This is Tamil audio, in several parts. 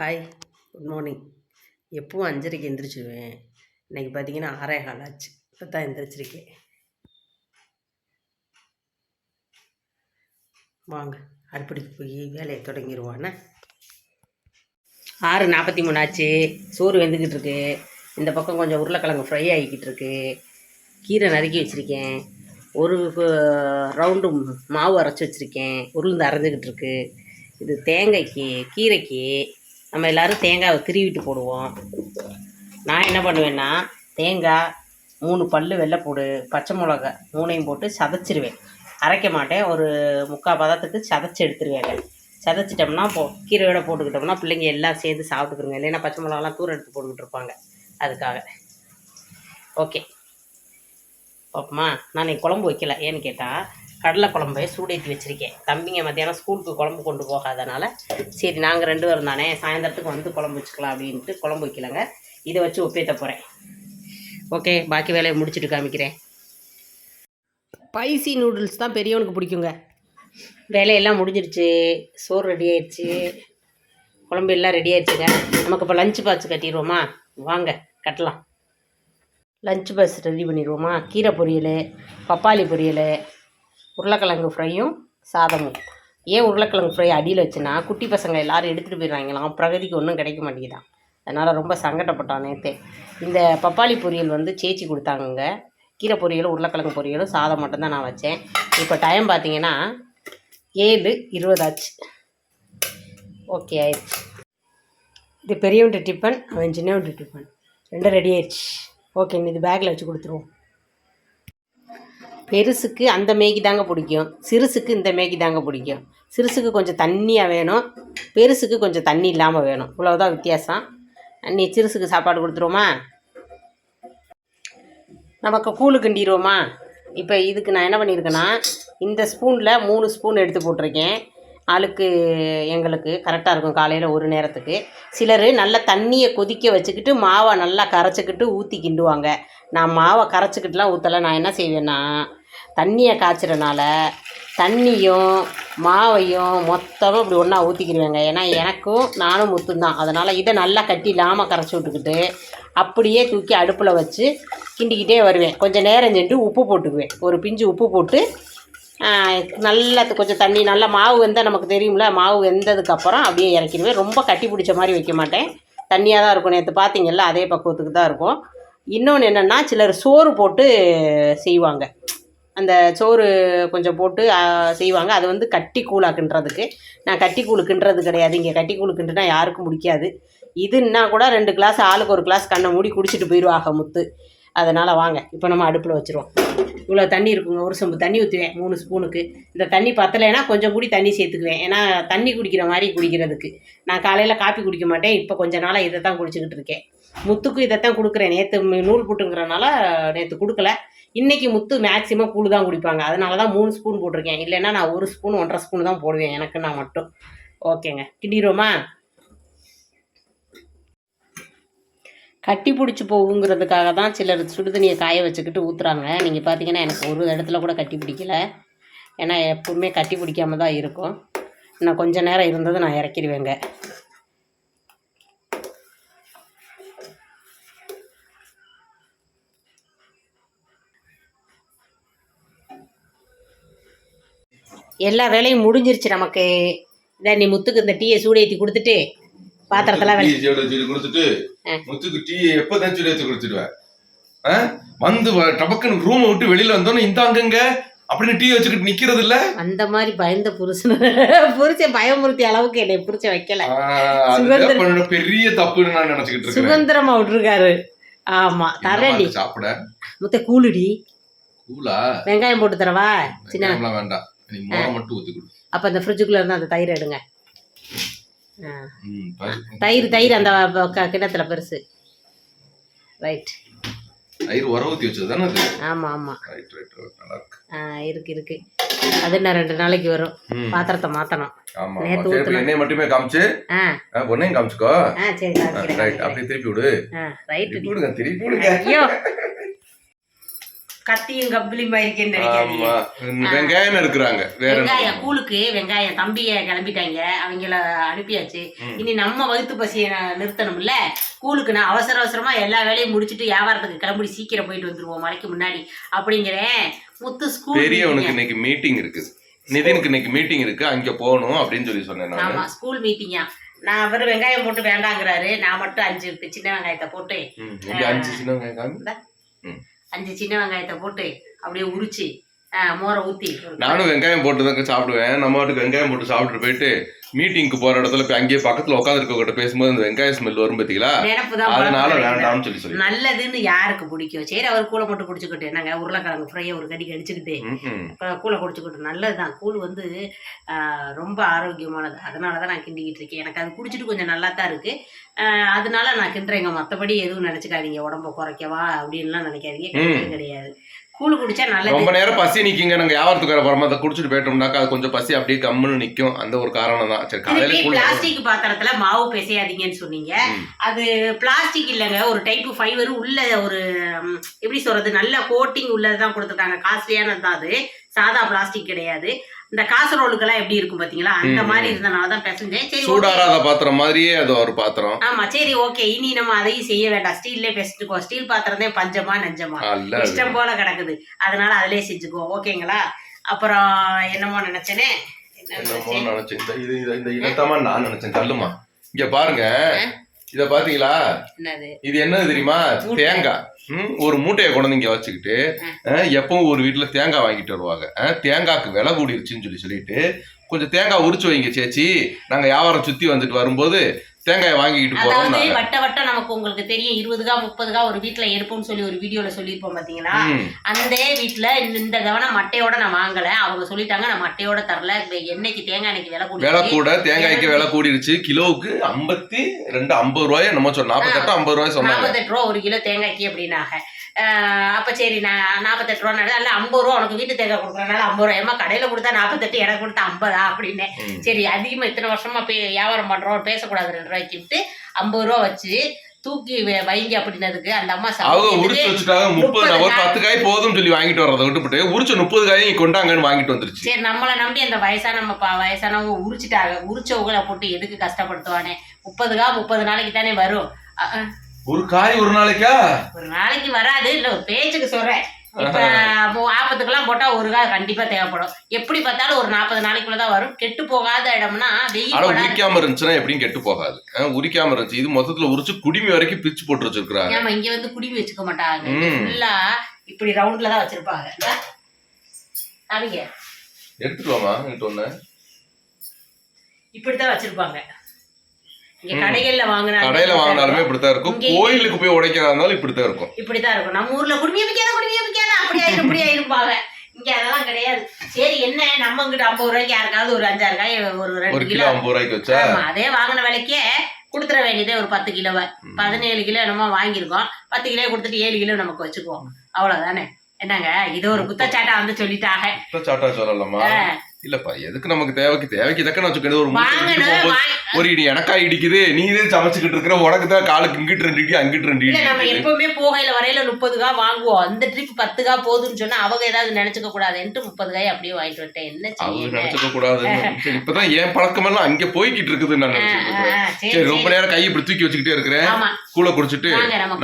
ஹாய் குட் மார்னிங் எப்பவும் அஞ்சரைக்கு எந்திரிச்சிடுவேன் இன்னைக்கு பார்த்தீங்கன்னா ஆறே கால் ஆச்சு. இப்போ தான் எந்திரிச்சிருக்கேன். வாங்க அடுப்படிக்கு போய் வேலையை தொடங்கிடுவானே ஆறு நாற்பத்தி மூணு ஆச்சு. சோறு வெந்துக்கிட்டு இருக்கு. இந்த பக்கம் கொஞ்சம் உருளைக்கிழங்கு ஃப்ரை ஆகிக்கிட்டு இருக்கு. கீரை நறுக்கி வச்சுருக்கேன். ஒரு ரவுண்டு மாவு அரைச்சி வச்சுருக்கேன். உருளுந்து அரைஞ்சிக்கிட்டு இருக்கு. இது தேங்காய்க்கு கீரைக்கு நம்ம எல்லோரும் தேங்காவை திருவிட்டு போடுவோம். நான் என்ன பண்ணுவேன்னா தேங்காய் மூணு பல் வெள்ளைப்பூடு பச்சை மிளகா மூணையும் போட்டு சதைச்சிருவேன். அரைக்க மாட்டேன். ஒரு முக்கால் பதத்துக்கு சதைச்சி எடுத்துருவேங்க சதைச்சிட்டோம்னா போ கீரையோட போட்டுக்கிட்டோம்னா பிள்ளைங்க எல்லாம் சேர்ந்து சாப்பிட்டுக்குருங்க. இல்லைன்னா பச்சை மிளகாலாம் தூரம் எடுத்து போட்டுக்கிட்டு இருப்பாங்க அதுக்காக. ஓகே. பாப்பமா நான் இன்னைக்கு குழம்பு வைக்கல. ஏன்னு கேட்டால் கடலை குழம்பை சூடேற்றி வச்சுருக்கேன். தம்பிங்க மத்தியானம் ஸ்கூலுக்கு குழம்பு கொண்டு போகாதனால சரி நாங்கள் ரெண்டு பேரும் தானே சாயந்தரத்துக்கு வந்து குழம்பு வச்சுக்கலாம் அப்படின்ட்டு குழம்பு வைக்கலங்க. இதை வச்சு ஒப்பேத்த போகிறேன் ஓகே பாக்கி வேலையை முடிச்சுட்டு காமிக்கிறேன். ஸ்பைசி நூடுல்ஸ் தான் பெரியவனுக்கு பிடிக்குங்க. வேலையெல்லாம் முடிஞ்சிருச்சு. சோறு ரெடி ஆயிடுச்சு. குழம்பு எல்லாம் ரெடி ஆயிடுச்சுங்க. நமக்கு இப்போ லஞ்ச் பாக்ஸ் கட்டிடுவோமா? வாங்க கட்டலாம். லஞ்ச் பாக்ஸ் ரெடி பண்ணிடுவோமா? கீரை பொரியல் பப்பாளி பொரியல் உருளைக்கிழங்கு ஃப்ரையும் சாதமும். ஏன் உருளைக்கிழங்கு ஃப்ரை அடியில் வச்சுன்னா குட்டி பசங்க எல்லாரும் எடுத்துகிட்டு போயிடுவாங்களாம் பிரகதிக்கு ஒன்றும் கிடைக்க மாட்டேங்குதான். அதனால் ரொம்ப சங்கடப்பட்டான் நேற்று இந்த பப்பாளி பொரியல் வந்து சேச்சி கொடுத்தாங்கங்க. கீரை பொரியலும் உருளைக்கிழங்கு பொரியலும் சாதம் மட்டும்தான் நான் வச்சேன். இப்போ டைம் பார்த்தீங்கன்னா ஏழு இருபதாச்சு ஓகே ஆயிடுச்சு. இது பெரியவன்ட்டு டிஃபன் அவன் சின்னவன்ட்டு டிஃபன் ரெண்டும் ரெடி ஆயிடுச்சு. ஓகே இது பேக்கில் வச்சு கொடுத்துருவோம். பெருசுக்கு அந்த மேகி தாங்க பிடிக்கும். சிறுசுக்கு இந்த மேகி தாங்க பிடிக்கும். சிறுசுக்கு கொஞ்சம் தண்ணியாக வேணும். பெருசுக்கு கொஞ்சம் தண்ணி இல்லாமல் வேணும். இவ்வளோதான் வித்தியாசம். நீ சிறுசுக்கு சாப்பாடு கொடுத்துருவோமா? நமக்கு கூழு கிண்டிடுவோமா? இப்போ இதுக்கு நான் என்ன பண்ணியிருக்கேன்னா இந்த ஸ்பூனில் மூணு ஸ்பூன் எடுத்து போட்டிருக்கேன். ஆளுக்கு எங்களுக்கு கரெக்டாக இருக்கும் காலையில் ஒரு நேரத்துக்கு. சிலர் நல்லா தண்ணியை கொதிக்க வச்சுக்கிட்டு மாவை நல்லா கரைச்சிக்கிட்டு ஊற்றி கிண்டுவாங்க. நான் மாவை கரைச்சிக்கிட்டுலாம் ஊற்றலை நான் என்ன செய்வேன்னா தண்ணியை காய்ச்சறனால தண்ணியும் மாவையும் மொத்தமாக இப்படி ஒன்றா ஊற்றிக்கிடுவேங்க ஏன்னா எனக்கும் நானும் முத்தும் தான் அதனால் இதை நல்லா கட்டி லாம கரைச்சி விட்டுக்கிட்டு அப்படியே தூக்கி அடுப்பில் வச்சு கிண்டிக்கிட்டே வருவேன். கொஞ்சம் நேரம் சென்று உப்பு போட்டுக்குவேன். ஒரு பிஞ்சு உப்பு போட்டு நல்லா கொஞ்சம் தண்ணி நல்லா மாவு வெந்தால் நமக்கு தெரியும்ல மாவு வெந்ததுக்கப்புறம் அப்படியே இறக்கிடுவேன். ரொம்ப கட்டி பிடிச்ச மாதிரி வைக்க மாட்டேன். தண்ணியாக தான் இருக்கும். நேற்று பார்த்தீங்கல்ல அதே பக்குவத்துக்கு தான் இருக்கும். இன்னொன்று என்னென்னா சிலர் சோறு போட்டு செய்வாங்க. அந்த சோறு கொஞ்சம் போட்டு செய்வாங்க. அது வந்து கட்டி கூழாக கிண்டுறதுக்கு. நான் கட்டி கூழ் கிண்டுறது கிடையாது. இங்கே கட்டி கூழ் கிண்டுனா யாருக்கும் பிடிக்காது இதுன்னா கூட ரெண்டு கிளாஸ் ஆளுக்கு ஒரு கிளாஸ் கண்ணை மூடி குடிச்சிட்டு போயிடுவாங்க முத்து. அதனால் வாங்க. இப்போ நம்ம அடுப்பில் வச்சுருவோம். இவ்வளோ தண்ணி இருக்குங்க. ஒரு சொம்பு தண்ணி ஊற்றுவேன் மூணு ஸ்பூனுக்கு. இந்த தண்ணி பத்தலைன்னா கொஞ்சம் கூடி தண்ணி சேர்த்துக்குவேன். ஏன்னா தண்ணி குடிக்கிற மாதிரி குடிக்கிறதுக்கு. நான் காலையில் காப்பி குடிக்க மாட்டேன். இப்போ கொஞ்ச நாளாக இதை தான் குடிச்சிக்கிட்டு இருக்கேன். முத்துக்கும் இதைத்தான் கொடுக்குறேன். நேற்று நூல் புட்டுங்கிறனால நேற்று கொடுக்கல. இன்றைக்கி முத்து மேக்ஸிமம் கூழ் தான் குடிப்பாங்க. அதனால தான் மூணு ஸ்பூன் போட்டிருக்கேன். இல்லைன்னா நான் ஒரு ஸ்பூன் ஒன்றரை ஸ்பூன் தான் போடுவேன். எனக்கு நான் மட்டும். ஓகேங்க. கிண்டிடுவோமா? கட்டி பிடிச்சி போகுங்கிறதுக்காக தான் சிலர் சுடுதண்ணியை காய வச்சுக்கிட்டு ஊற்றுறாங்க நீங்கள் பார்த்தீங்கன்னா எனக்கு ஒரு இடத்துல கூட கட்டி பிடிக்கல. ஏன்னா எப்பவுமே கட்டி பிடிக்காம தான் இருக்கும். நான் கொஞ்சம் நேரம் இருந்தது நான் இறக்கிடுவேங்க. எல்லா வேலையும் முடிஞ்சிருச்சு நமக்கு. இதை நீ முத்துக்கு இந்த டீயை சூடேற்றி கொடுத்துட்டு பாத்திரத்தெல்லாம் டீ சூடு வச்சு கொடுத்துட்டு முத்துக்கு டீ எப்பதான் சூடு வச்சு கொடுத்துடுவேன்? வந்து டபக்குன்னு ரூமை விட்டு வெளியில வந்தோன்னே இந்த அங்கங்க அப்படின்னு டீ வச்சுக்கிட்டு நிக்கிறது இல்ல அந்த மாதிரி பயந்த புருஷன். புருஷன் பயமுறுத்தி அளவுக்கு என்னை புருஷன் வைக்கல. சுதந்திரம். பெரிய தப்புன்னு நான் நினைச்சுக்கிட்டு சுதந்திரமா விட்டுருக்காரு. ஆமா தரேன்டி. சாப்பிட? முத்த கூலுடி கூலா வெங்காயம் போட்டு தரவா? சின்ன வேண்டாம். ஊத்தி அப்ப அந்த ஃப்ரிட்ஜுக்குள்ள இருந்து அந்த தயிர் எடுங்க. தயிர் தயிர் அந்த ப- க- கிண்ணத்துல பெருசு. ரைட் தயிர் உர ஊத்தி வச்சது தானே அது? ஆமா ஆமா. ரைட் ரைட் நல்லா இருக்கு. ஆ, இருக்கு இருக்கு. அது இன்னும் ரெண்டு நாளைக்கு வரும். பாத்திரத்தை மாத்தணும். ஆமா நேத்து ஊத்துன- எண்ணெய் மட்டுமே காமிச்சு. ஆ. பொண்ணையும் காமிச்சுக்கோ. ஆ சரி ரைட். அப்படியே திருப்பி விடு. ரைட் திருப்பி விடுங்க திருப்பி விடுங்க. ஐயோ. கத்தியும் கப்பிலியும் இருக்கேன்னு நினைக்காதீங்க. வெங்காயம் இருக்கிறாங்க வெங்காயம் கூழுக்கு வெங்காயம் தம்பிய கிளம்பிட்டாங்க. அவங்கள அனுப்பியாச்சு. இனி நம்ம வகுத்து பசியை நிறுத்தணும்ல? கூழுக்கு நான் அவசர அவசரமா எல்லா வேலையும் முடிச்சிட்டு வியாபாரத்துக்கு கிளம்பி சீக்கிரம் போயிட்டு வந்துருவோம் மலைக்கு முன்னாடி. அப்படிங்கிறேன். முத்து ஸ்கூல் பெரியவனுக்கு இன்னைக்கு மீட்டிங் இருக்கு. நிதினுக்கு இன்னைக்கு மீட்டிங் இருக்கு. அங்க போகணும் அப்படின்னு சொல்லி சொன்னேன் ஆமா ஸ்கூல் மீட்டிங்கா நான் அவர் வெங்காயம் போட்டு வேண்டாங்கிறாரு. நான் மட்டும் அஞ்சு சின்ன வெங்காயத்தை போட்டு அஞ்சு சின்ன வெங்காயம். அஞ்சு சின்ன வெங்காயத்தை போட்டு அப்படியே உரிச்சு மோரை ஊத்தி. நானும் வெங்காயம் போட்டு தான் சாப்பிடுவேன். நம்ம வாட்டுக்கு வெங்காயம் போட்டு சாப்பிட்டு போயிட்டு மீட்டிங்க்கு போற இடத்துல போய் அங்கேயே பக்கத்துல உட்காந்துருக்க கிட்ட பேசும்போது அந்த வெங்காய ஸ்மெல் வரும் பாத்தீங்களா? அதனால. வேண்டாம்னு சொல்லி சொல்லி நல்லதுன்னு யாருக்கு பிடிக்கும்? சரி அவர் கூலை மட்டும் குடிச்சுக்கிட்டு என்னங்க உருளைக்கிழங்கு ஃப்ரையை ஒரு கடி கடிச்சுக்கிட்டு கூழை குடிச்சுக்கிட்டு நல்லதுதான். கூழ் வந்து ஆஹ், ரொம்ப ஆரோக்கியமானது. அதனால தான் நான் கிண்டிக்கிட்டு இருக்கேன். எனக்கு அது குடிச்சிட்டு கொஞ்சம் நல்லா தான் இருக்கு அதனால நான் கிண்டுறேங்க. மற்றபடி எதுவும் நினச்சிக்காதீங்க. உடம்ப குறைக்கவா? அப்படின்லாம் நினைக்காதீங்க. கிடையாது. கூழ் குடிச்சா நல்லது. ரொம்ப நேரம் பசி நிக்கிங்க. நாங்க வியாபாரத்துக்கு வர போறோம்? அதை குடிச்சிட்டு போயிட்டோம்னாக்கா அது கொஞ்சம் பசி அப்படியே கம்முன்னு நிக்கும். அந்த ஒரு காரணம் தான். சரி காலையில பிளாஸ்டிக் பாத்திரத்துல மாவு பிசையாதீங்கன்னு சொன்னீங்க. அது பிளாஸ்டிக் இல்லைங்க. ஒரு டைப் ஃபைபர் உள்ள ஒரு எப்படி சொல்றது? நல்ல கோட்டிங் உள்ளதுதான் கொடுத்துருக்காங்க காஸ்ட்லியானது தான் அது. சாதா பிளாஸ்டிக் கிடையாது. இந்த காசரோலுக்கெல்லாம் எப்படி இருக்கும் பாத்தீங்களா? அந்த மாதிரி. இருந்தனால தான் பிசைஞ்சேன் சரி. சூடாராத பாத்திரம் மாதிரியே அது ஒரு பாத்திரம். ஆமா சரி ஓகே இனி நம்ம அதையும் செய்ய வேண்டாம். ஸ்டீல்லே பெஸ்ட்டுக்கோ ஸ்டீல் பாத்திரம் தான் பஞ்சமா நஞ்சமா. இஷ்டம் போல கிடக்குது. அதனால அதிலே செஞ்சுக்கோ. ஓகேங்களா? அப்புறம் என்னமோ நினைச்சேனே? என்ன என்னமோ நினைச்சேன்? இந்த இனத்தமா நான் நினைச்சேன். தள்ளுமா. இங்க பாருங்க. இத பாத்தீங்களா? என்னது? இது என்னது தெரியுமா. தேங்காய். ஒரு மூட்டையை கொண்டு இங்க வச்சுக்கிட்டு எப்பவும் ஒரு வீட்டுல தேங்காய் வாங்கிட்டு வருவாங்க. தேங்காய்க்கு விலை கூடிருச்சுன்னு சொல்லி சொல்லிட்டு கொஞ்சம் தேங்காய் உரிச்சு வைங்க சேச்சி. நாங்க வியாபாரம் சுத்தி வந்துட்டு வரும்போது தேங்காயை வாங்கிக்கிட்டு போறோம் அதாவது. வட்ட வட்டம் நமக்கு உங்களுக்கு தெரியும். இருபதுகா முப்பதுகா ஒரு வீட்ல எடுப்போம்னு சொல்லி ஒரு வீடியோல சொல்லியிருப்போம் பாத்தீங்களா? ம், அந்த வீட்ல இந்த கவனம் மட்டையோட நான் வாங்கல. அவங்க சொல்லிட்டாங்க நான் மட்டையோட தரல. எண்ணெய்க்கு தேங்காய் எண்ணெய்க்கு விலை விலை கூடி கூட தேங்காய்க்கு விலை கூடிருச்சு கிலோவுக்கு ஐம்பத்தி ரெண்டு ஐம்பது ரூபாய் நம்ம சொன்னோம் நாற்பத்தெட்டு ஐம்பது ரூபாய் சொன்னாங்க. நாற்பத்தெட்டு ரூபா ஒரு கிலோ தேங்காய்க்கு அப்படின்னாங்க. அப்ப சரி நான் நாற்பத்தெட்டு ரூபா அல்ல ஐம்பது ரூபா உனக்கு வீட்டு தேங்காய் கொடுக்குறனால ஐம்பது ரூபா. ஏமா கடையில கொடுத்தா நாற்பத்தெட்டு எனக்கு கொடுத்தா ஐம்பதா அப்படின்னு. சரி அதிகமா இத்தனை வருஷமா பே வியாபாரம் பண்றோம் பேசக்கூடாது ரெண்டு ரூபாய்க்கு விட்டு ஐம்பது ரூபா வச்சு தூக்கி வைங்க அப்படின்னதுக்கு அந்த அம்மா அவங்க சமைக்கிறதுக்கு உரிச்சு வச்சுட்டாங்க முப்பது முப்பது ஒரு பத்து காய் போதும்னு சொல்லி வாங்கிட்டு வர்றதை விட்டுவிட்டு உரிச்ச முப்பது காயும் கொண்டாங்கன்னு வாங்கிட்டு வந்துருச்சு. சரி நம்மளை நம்பி அந்த வயசான நம்ம வயசானவங்க உரிச்சிட்டாங்க. உரிச்சவங்களை போட்டு எதுக்கு கஷ்டப்படுத்துவானே? முப்பதுக்கா முப்பது நாளைக்கு தானே வரும். ஒரு காய் ஒரு நாளைக்கா? ஒரு நாளைக்கு வராது. இல்ல ஒரு பேச்சுக்கு சொல்றேன். இப்ப மு- ஆப்பத்துக்கெல்லாம் போட்டா ஒரு காய் கண்டிப்பா தேவைப்படும். எப்படி பார்த்தாலும் ஒரு நாற்பது நாளைக்குள்ளதான் வரும். கெட்டு போகாத இடம்னா வெயில் உரிக்காம இருந்துச்சுன்னா எப்படியும் கெட்டு போகாது. உரிக்காம இருந்துச்சு. இது மொத்தத்துல உரிச்சு குடிமி வரைக்கும் பிச்சு போட்டு வச்சிருக்காங்க ஏமா இங்க வந்து குடிமி வச்சுக்க மாட்டாங்க. ஃபுல்லா இப்படி ரவுண்ட்ல தான் வச்சிருப்பாங்க. காமிங்க எடுத்துட்டு வாமா ஒண்ணு இப்படித்தான் வச்சிருப்பாங்க. கடைகள்ல வாங்கினா கடையில வாங்கினாலுமே இப்படித்தான் இருக்கும். கோயிலுக்கு போய் உடைக்கிறதா இருந்தாலும் இப்படித்தான் இருக்கும். இப்படித்தான் இருக்கும். நம்ம ஊர்ல குடிமையை விற்காத குடிமையை விற்காத அப்படி ஆயிரும் இப்படி ஆயிருப்பாங்க இங்க அதெல்லாம் கிடையாது. சரி என்ன? நம்ம இங்கிட்ட ஐம்பது ரூபாய்க்கு யாருக்காவது ஒரு அஞ்சாறு காய் ஒரு ரெண்டு கிலோ ஐம்பது ரூபாய்க்கு வச்சா? அதே வாங்கின விலைக்கே கொடுத்துற வேண்டியதே ஒரு பத்து கிலோவை. பதினேழு கிலோ என்னமோ வாங்கியிருக்கோம். பத்து கிலோ கொடுத்துட்டு ஏழு கிலோ நமக்கு வச்சுக்குவோம். அவ்வளவுதானே. என்னங்க? இது ஒரு குத்தச்சாட்டா வந்து சொல்லிட்டாங்க. இப்ப சாட்டா சொல்லலாமா. இல்லப்பா எதுக்கு நமக்கு தேவைக்கு தேவைக்கு தக்க வச்சுக்கணும். ஒரு ஒரு இடி எனக்கா இடிக்குது நீ தான் சமைச்சுக்கிட்டு இருக்கிற உனக்கு தான் காலுக்கு இங்கிட்டு ரெண்டு இடி அங்கிட்டு ரெண்டு இடி நம்ம. எப்பவுமே போகையில வரையில முப்பது காய் வாங்குவோம். அந்த ட்ரிப் பத்து காய் போதும்னு சொன்னா அவங்க ஏதாவது நினைச்சுக்க கூடாதுன்ட்டு முப்பது காய் அப்படியே வாங்கிட்டு வந்துட்டேன். என்ன அவங்க நினைச்சுக்க சரி இப்பதான் என் பழக்கமெல்லாம் அங்க போய்கிட்டு இருக்குதுன்னு நான் சரி ரொம்ப நேரம் கையை இப்படி தூக்கி வச்சுக்கிட்டே இருக்கிறேன். கூழ குடிச்சிட்டு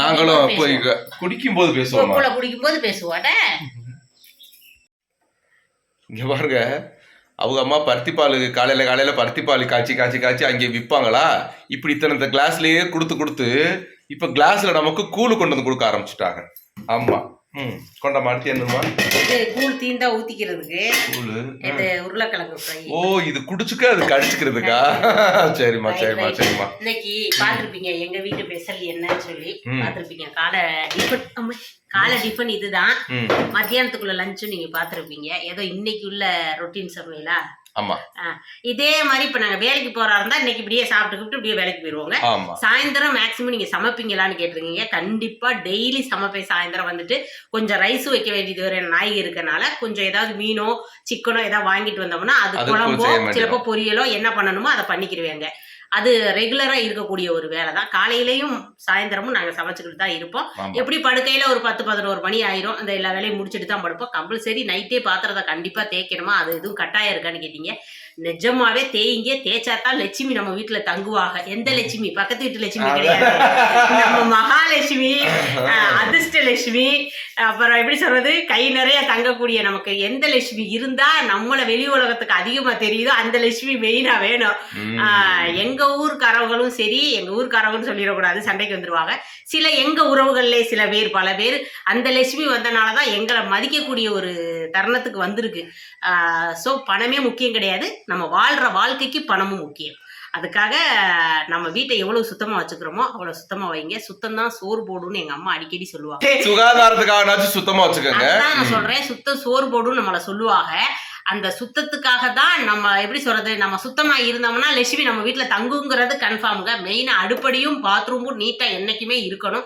நாங்களும் குடிக்கும் போது பேசுவோமா கூட குடிக்கும் போது பேசுவாட இங்க பாருங்க அவங்க அம்மா பருத்திப்பால் காலையில் பருத்தி பருத்திப்பால் காய்ச்சி காய்ச்சி காய்ச்சி அங்கே விற்பாங்களா இப்படி இத்தனை இந்த கிளாஸ்லயே கொடுத்து கொடுத்து இப்போ கிளாஸில் நமக்கு கூழு கொண்டு வந்து கொடுக்க ஆரம்பிச்சிட்டாங்க. ஆமாம் ம் கொண்ட மாட்டி என்னமா இது கூழ் தீந்தா ஊத்திக்கிறதுக்கு. கூழு இது உருளைக்கிழங்கு ஃப்ரை. ஓ இது குடிச்சுக்க அது கடிச்சுக்கிறதுக்கா? சரிம்மா சரிம்மா சரிம்மா. இன்னைக்கு பாத்திருப்பீங்க எங்க வீட்டு ஸ்பெஷல் என்னன்னு சொல்லி. ம். பாத்திருப்பீங்க காலை டிஃபன் காலை டிஃபன் இதுதான். மத்தியானத்துக்குள்ள லஞ்சும் நீங்க பாத்திருப்பீங்க. ஏதோ இன்னைக்கு உள்ள ரொட்டீன் சமையலா? ஆமா. இதே மாதிரி இப்ப நாங்க வேலைக்கு போறா இருந்தா இன்னைக்கு இப்படியே சாப்பிட்டுக்கிட்டு இப்படியே வேலைக்கு போயிருவோங்க. சாயந்தரம் மேக்ஸிமம் நீங்க சமைப்பீங்களான்னு கேட்டிருக்கீங்க. கண்டிப்பா டெய்லி சமைப்பேன். சாயந்தரம் வந்துட்டு கொஞ்சம் ரைஸ் வைக்க வேண்டியது வர நாய் இருக்கனால கொஞ்சம் ஏதாவது மீனோ சிக்கனோ ஏதாவது வாங்கிட்டு வந்தோம்னா அது குழம்போ. சிலப்போ பொரியலோ என்ன பண்ணணுமோ அதை பண்ணிக்கிருவேங்க. அது ரெகுலரா இருக்கக்கூடிய ஒரு வேலை தான். காலையிலயும் சாயந்தரமும் நாங்க சமைச்சுக்கிட்டு தான் இருப்போம். எப்படி படுக்கையில ஒரு பத்து பதினோரு மணி ஆயிரும். அந்த எல்லா வேலையும் முடிச்சுட்டு தான் படுப்போம். கம்பல்சரி நைட்டே பாத்திரத்தை கண்டிப்பா தேய்க்கணுமா? அது எதுவும் கட்டாயம் இருக்கான்னு கேட்டீங்க. நிஜமாவே தேய்ங்க தேய்ச்சா தான் லட்சுமி நம்ம வீட்டுல தங்குவாங்க. எந்த லட்சுமி? பக்கத்து வீட்டு லட்சுமி கிடையாது. நம்ம மகாலட்சுமி அஹ், அதிர்ஷ்ட லட்சுமி அப்புறம் எப்படி சொல்றது? கை நிறைய தங்கக்கூடிய நமக்கு எந்த லட்சுமி இருந்தா நம்மள வெளி உலகத்துக்கு அதிகமா தெரியுதோ அந்த லட்சுமி மெயினா வேணும். எங்க ஊர்க்காரவங்களும் சரி எங்க ஊர்க்காரவங்களும் சொல்லிடக்கூடாது சண்டைக்கு வந்துருவாங்க. சில எங்க உறவுகள்ல சில பேர் பல பேர் அந்த லட்சுமி வந்தனாலதான் எங்களை மதிக்கக்கூடிய ஒரு தருணத்துக்கு வந்திருக்கு. ஸோ பணமே முக்கியம் கிடையாது. நம்ம வாழ்ற வாழ்க்கைக்கு பணமும் முக்கியம். அதுக்காக நம்ம வீட்டை எவ்வளவு சுத்தமா வச்சுக்கிறோமோ அவ்வளவு சுத்தமா வைங்க. சுத்தம் தான் சோறு போடுன்னு எங்க அம்மா அடிக்கடி சொல்லுவாங்க. சுகாதாரத்துக்காகனாச்சும் சுத்தமா வச்சுக்கோங்க. நான் சொல்றேன். சுத்தம் சோறு போடுன்னு நம்மள சொல்லுவாங்க. அந்த சுத்தத்துக்காக தான் நம்ம எப்படி சொல்றது? நம்ம சுத்தமா இருந்தோம்னா லட்சுமி நம்ம வீட்ல தங்குங்கிறது கன்ஃபார்முங்க மெயினா அடுப்படியும் பாத்ரூமும் நீட்டா என்னைக்குமே இருக்கணும்.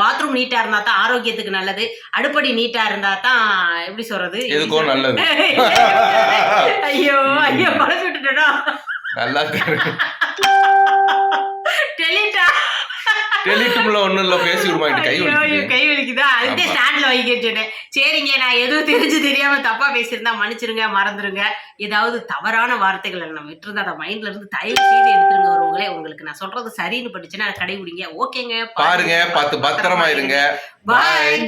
பாத்ரூம் நீட்டா இருந்தா தான் ஆரோக்கியத்துக்கு நல்லது. அடுப்படி நீட்டா இருந்தா தான் எப்படி சொல்றது? ஐயோ ஐயோ மனசு விட்டுட்டா நல்லா டெலிட்டும்ல ஒண்ணும் இல்ல பேசி விடுமா கை வலிக்குது. கை வலிக்குதா? ஆமா. ஸ்டாண்ட்ல வைக்க சொன்னேன் சரிங்க நான் எதுவும் தெரிஞ்சு தெரியாம தப்பா பேசியிருந்தா மன்னிச்சிருங்க மறந்துருங்க. ஏதாவது தவறான வார்த்தைகளை நம்ம விட்டுருந்தா அதை மைண்ட்ல இருந்து தயவு செய்து எடுத்துருங்க ஒருவங்களே உங்களுக்கு நான் சொல்றது சரின்னு பட்டுச்சுன்னா கடைபிடிங்க. ஓகேங்க பாருங்க. பார்த்து பத்திரமா இருங்க. பாய்